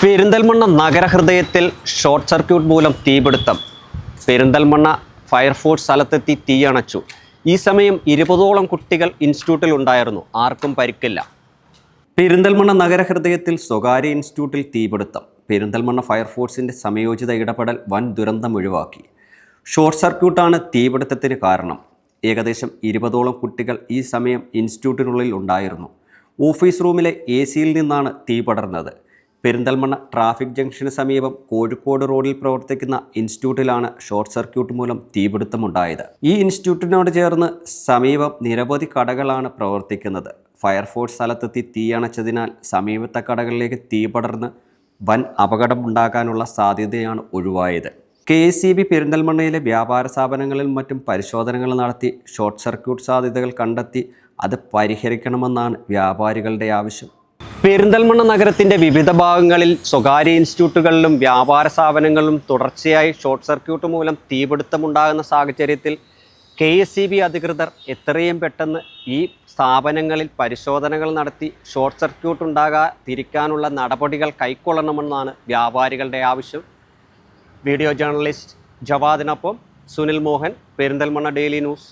Perinthalmanna നഗരഹൃദയത്തിൽ short circuit മൂലം തീപിടുത്തം. Perinthalmanna fire force സ്ഥലത്തെത്തി തീയണച്ചു. ഈ സമയം ഇരുപതോളം കുട്ടികൾ ഇൻസ്റ്റിറ്റ്യൂട്ടിൽ ഉണ്ടായിരുന്നു. ആർക്കും പരിക്കില്ല. പെരിന്തൽമണ്ണ നഗരഹൃദയത്തിൽ സ്വകാര്യ ഇൻസ്റ്റിറ്റ്യൂട്ടിൽ തീപിടുത്തം. പെരിന്തൽമണ്ണ ഫയർഫോഴ്സിന്റെ സമയോചിത ഇടപെടൽ വൻ ദുരന്തം ഒഴിവാക്കി. ഷോർട്ട് സർക്യൂട്ടാണ് തീപിടുത്തത്തിന് കാരണം. ഏകദേശം ഇരുപതോളം കുട്ടികൾ ഈ സമയം ഇൻസ്റ്റിറ്റ്യൂട്ടിനുള്ളിൽ ഉണ്ടായിരുന്നു. ഓഫീസ് റൂമിലെ എ സിയിൽ നിന്നാണ് തീ പടർന്നത്. പെരിന്തൽമണ്ണ ട്രാഫിക് ജംഗ്ഷന് സമീപം കോഴിക്കോട് റോഡിൽ പ്രവർത്തിക്കുന്ന ഇൻസ്റ്റിറ്റ്യൂട്ടിലാണ് ഷോർട്ട് സർക്യൂട്ട് മൂലം തീപിടുത്തമുണ്ടായത്. ഈ ഇൻസ്റ്റിറ്റ്യൂട്ടിനോട് ചേർന്ന് സമീപം നിരവധി കടകളാണ് പ്രവർത്തിക്കുന്നത്. ഫയർഫോഴ്സ് സ്ഥലത്തെത്തി തീയണച്ചതിനാൽ സമീപത്തെ കടകളിലേക്ക് തീ പടർന്ന് വൻ അപകടം ഉണ്ടാകാനുള്ള സാധ്യതയാണ് ഒഴിവായത്. കെ എസ് സി ബി പെരിന്തൽമണ്ണയിലെ വ്യാപാര സ്ഥാപനങ്ങളിൽ മറ്റും പരിശോധനകൾ നടത്തി ഷോർട്ട് സർക്യൂട്ട് സാധ്യതകൾ കണ്ടെത്തി അത് പരിഹരിക്കണമെന്നാണ് വ്യാപാരികളുടെ ആവശ്യം. പെരിന്തൽമണ്ണ നഗരത്തിന്റെ വിവിധ ഭാഗങ്ങളിൽ സ്വകാര്യ ഇൻസ്റ്റിറ്റ്യൂട്ടുകളിലും വ്യാപാര സ്ഥാപനങ്ങളിലും തുടർച്ചയായി ഷോർട്ട് സർക്യൂട്ട് മൂലം തീപിടുത്തമുണ്ടാകുന്ന സാഹചര്യത്തിൽ കെ എസ് സി ബി അധികൃതർ എത്രയും പെട്ടെന്ന് ഈ സ്ഥാപനങ്ങളിൽ പരിശോധനകൾ നടത്തി ഷോർട്ട് സർക്യൂട്ട് ഉണ്ടാകാതിരിക്കാനുള്ള നടപടികൾ കൈക്കൊള്ളണമെന്നാണ് വ്യാപാരികളുടെ ആവശ്യം. വീഡിയോ ജേർണലിസ്റ്റ് ജവാദിനൊപ്പം സുനിൽ മോഹൻ പെരിന്തൽമണ്ണ ഡെയിലി ന്യൂസ്.